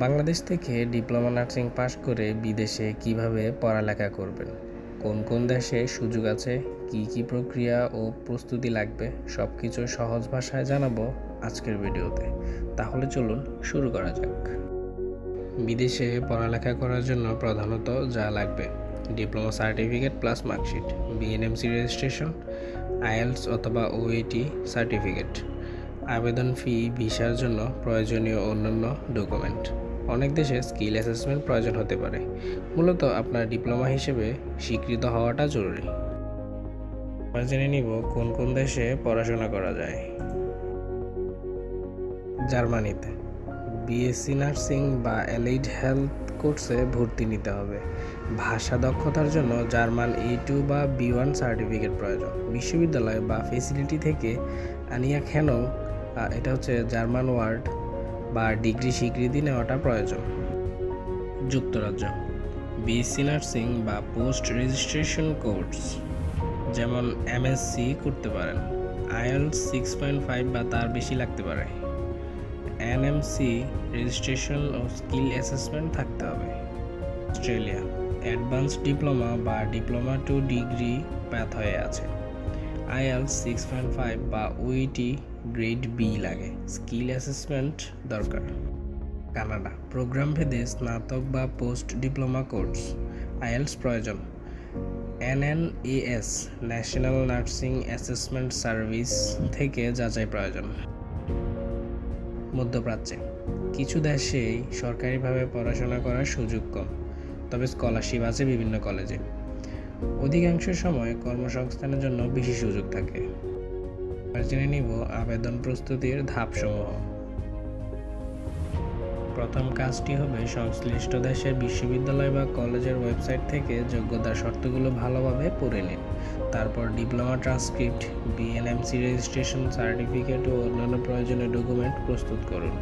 বাংলাদেশ থেকে diploma nursing পাশ করে বিদেশে কীভাবে পড়ালেখা করবেন? কোন কোন দেশে সুযোগ আছে? কি কি প্রক্রিয়া ও প্রস্তুতি লাগবে? সব কিছু সহজ ভাষায় জানাব আজকের ভিডিওতে। তাহলে চলুন শুরু করা যাক। বিদেশে পড়ালেখা করার জন্য প্রধানত যা লাগবে, diploma certificate plus marksheet BNMC registration IELTS অথবা ওএটি সার্টিফিকেট। আবেদন ফি, ভিসার জন্য প্রয়োজনীয় অন্যান্য ডকুমেন্ট। অনেক দেশে স্কিল অ্যাসেসমেন্ট প্রয়োজন হতে পারে। মূলত আপনার ডিপ্লোমা হিসেবে স্বীকৃত হওয়াটা জরুরি। আমরা জেনে নিব কোন কোন দেশে পড়াশোনা করা যায়। জার্মানিতে। বিএসসি নার্সিং বা এলিড হেলথ কোর্সে ভর্তি নিতে হবে। ভাষা দক্ষতার জন্য জার্মান এ টু বা বি ওয়ান সার্টিফিকেট প্রয়োজন। বিশ্ববিদ্যালয় বা ফেসিলিটি থেকে আনিয়া খেনো এটা হচ্ছে জার্মান ওয়ার্ড ডিগ্রি স্বীকৃতি নেওয়াটা প্রয়োজন। যুক্তরাজ্য। বিএসসি নার্সিং বা পোস্ট রেজিস্ট্রেশন কোর্স, যেমন এমএসসি করতে পারেন। আইএল সিক্স পয়েন্ট ফাইভ বা তার বেশি লাগতে পারে। এনএমসি রেজিস্ট্রেশন ও স্কিল অ্যাসেসমেন্ট থাকতে হবে। অস্ট্রেলিয়া। অ্যাডভান্স ডিপ্লোমা বা ডিপ্লোমা টু ডিগ্রি প্যাথ হয়ে আছে। আইএল সিক্স পয়েন্ট ফাইভ বা ওইটি গ্রেড বি লাগে। স্কিল অ্যাসেসমেন্ট দরকার। কানাডা। প্রোগ্রাম ভেদে স্নাতক বা পোস্ট ডিপ্লোমা কোর্স। আইএলস প্রয়োজন। NNAS, national nursing assessment service থেকে যাচাই প্রয়োজন। মধ্যপ্রাচ্যে। কিছু দেশেই সরকারিভাবে পড়াশোনা করার সুযোগ কম, তবে স্কলারশিপ আছে বিভিন্ন কলেজে। অধিকাংশ সময় কর্মসংস্থানের জন্য বেশি সুযোগ থাকে। এবার জেনে নিব আবেদন প্রস্তুতির ধাপসমূহ। প্রথম কাজটি হবে সংশ্লিষ্ট দেশের বিশ্ববিদ্যালয় বা কলেজের ওয়েবসাইট থেকে যোগ্যতার শর্তগুলো ভালোভাবে পড়ে নিন। তারপর diploma transcript BNMC registration certificate ও অন্যান্য প্রয়োজনীয় ডকুমেন্ট প্রস্তুত করুন।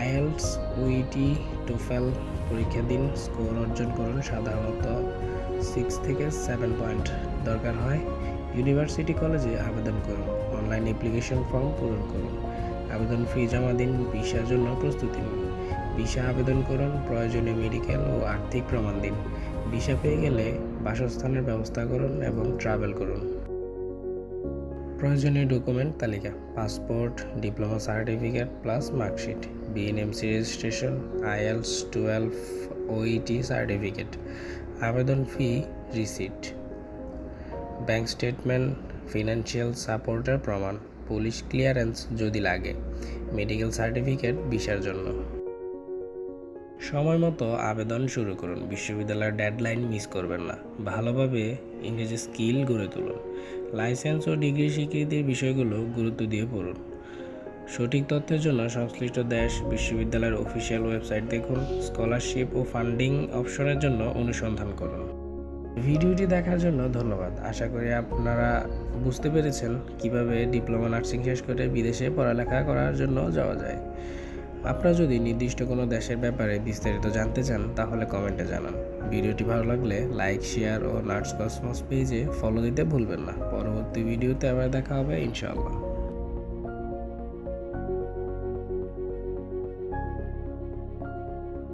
আইএলস উইটি টোফেল পরীক্ষা দিন, স্কোর অর্জন করুন সাধারণত সিক্স থেকে সেভেন পয়েন্ট দরকার হয়। ইউনিভার্সিটি কলেজে আবেদন করুন। অনলাইন অ্যাপ্লিকেশন ফর্ম পূরণ করুন। আবেদন ফি জমা দিন, ভিসার জন্য প্রস্তুতি নিন। ভিসা আবেদন করুন, প্রয়োজনীয় মেডিকেল ও আর্থিক প্রমাণ দিন। ভিসা পেয়ে গেলে বাসস্থানের ব্যবস্থা করুন এবং ট্রাভেল করুন। প্রয়োজনীয় ডকুমেন্ট তালিকা, passport, diploma certificate plus marksheet, BNMC registration, IELTS twelve OET certificate. আবেদন fee, receipt. Bank statement, financial সাপোর্টের প্রমাণ, পুলিশ ক্লিয়ারেন্স যদি লাগে, মেডিকেল সার্টিফিকেট ভিসার জন্য। সময় মতো আবেদন শুরু করুন। বিশ্ববিদ্যালয়ের ডেডলাইন মিস করবেন না। ভালোভাবে ইংরেজি স্কিল গড়ে তুলুন। লাইসেন্স ও ডিগ্রি স্বীকৃতির বিষয়গুলো গুরুত্ব দিয়ে পড়ুন। সঠিক তথ্যের জন্য সংশ্লিষ্ট দেশ, বিশ্ববিদ্যালয়ের অফিসিয়াল ওয়েবসাইট দেখুন। স্কলারশিপ ও ফান্ডিং অপশনের জন্য অনুসন্ধান করুন। ভিডিওটি দেখার জন্য ধন্যবাদ। আশা করি আপনারা বুঝতে পেরেছেন কীভাবে ডিপ্লোমা নার্সিং শেষ করে বিদেশে পড়ালেখা করার জন্য যাওয়া যায়। আপনারা যদি নির্দিষ্ট কোনো দেশের ব্যাপারে বিস্তারিত জানতে চান, তাহলে কমেন্টে জানান। ভিডিওটি ভালো লাগলে লাইক, শেয়ার ও নার্স কসমস পেজে ফলো দিতে ভুলবেন না। পরবর্তী ভিডিওতে আবার দেখা হবে, ইনশাআল্লাহ।